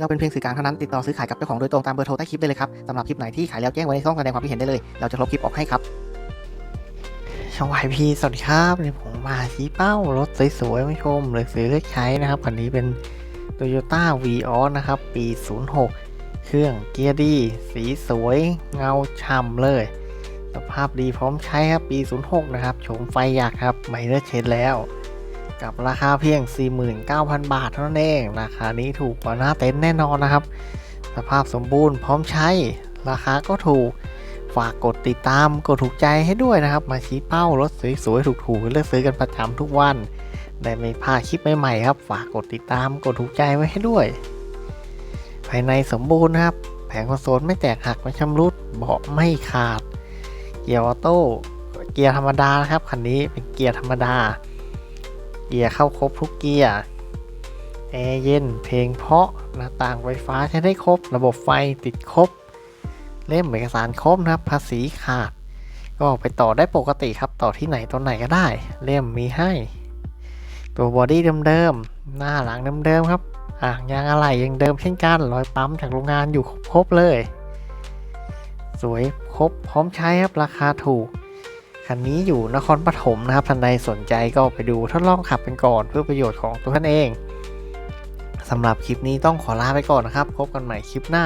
เราเป็นเพียงสื่อกลางเท่านั้นติดต่อซื้อขายกับเจ้าของโดยตรงตามเบอร์โทรใต้คลิปได้เลยครับสำหรับคลิปไหนที่ขายแล้วแจ้งไว้ในช่องแสดงความคิดเห็นได้เลย เราจะลบคลิปออกให้ครับช่องวายพีสวัสดีครับนนี้ผมมาชี้เป้ารถสวยๆไม่ชมหรือซื้อเลือกใช้นะครับคันนี้เป็น Toyota v ีออนะครับ ปี 06 เครื่องเกียร์ดี สีสวย เงาฉ่ำเลย สภาพดีพร้อมใช้ครับ ปี 06 นะครับ โฉมไฟอยากครับไม่เลือเช็ดแล้ว กับราคาเพียง 49,000 บาทเท่านั้นเอง ราคานี้ถูกกว่าหน้าเต็นท์แน่นอนนะครับ สภาพสมบูรณ์พร้อมใช้ ราคาก็ถูก ฝากกดติดตาม กดถูกใจให้ด้วยนะครับ มาชี้เป้ารถสวยๆถูกๆเลือกซื้อกันประจำทุกวัน ได้ไม่พลาดคลิปใหม่ๆครับ ฝากกดติดตาม กดถูกใจไว้ให้ด้วย ภายในสมบูรณ์นะครับ แผงคอนโซลไม่แตกหักไม่ชำรุด เบาะไม่ขาด เกียร์ออโต้ เกียร์ธรรมดานะครับ คันนี้เป็นเกียร์ธรรมดา เกียร์เข้าครบทุกเกียร์แอร์เย็นเพลงเพาะหน้าต่างไฟฟ้าใช้ได้ครบ ระบบไฟติดครบ เล่มเอกสารครบนะครับ ภาษีขาด ก็ไปต่อได้ปกติครับ ต่อที่ไหนตอนไหนก็ได้ เล่มมีให้ ตัวบอดี้เดิมๆ หน้าหลังเดิมๆครับอ่างยางอะไหล่ยังเดิมเช่นกันรอยปั๊มจากโรงงานอยู่ครบเลย สวยครบพร้อมใช้ครับราคาถูก คันนี้อยู่นครปฐมนะครับท่านใดสนใจก็ไปดูทดลองขับกันก่อนเพื่อประโยชน์ของตัวท่านเองสำหรับคลิปนี้ต้องขอลาไปก่อนนะครับ พบกันใหม่คลิปหน้า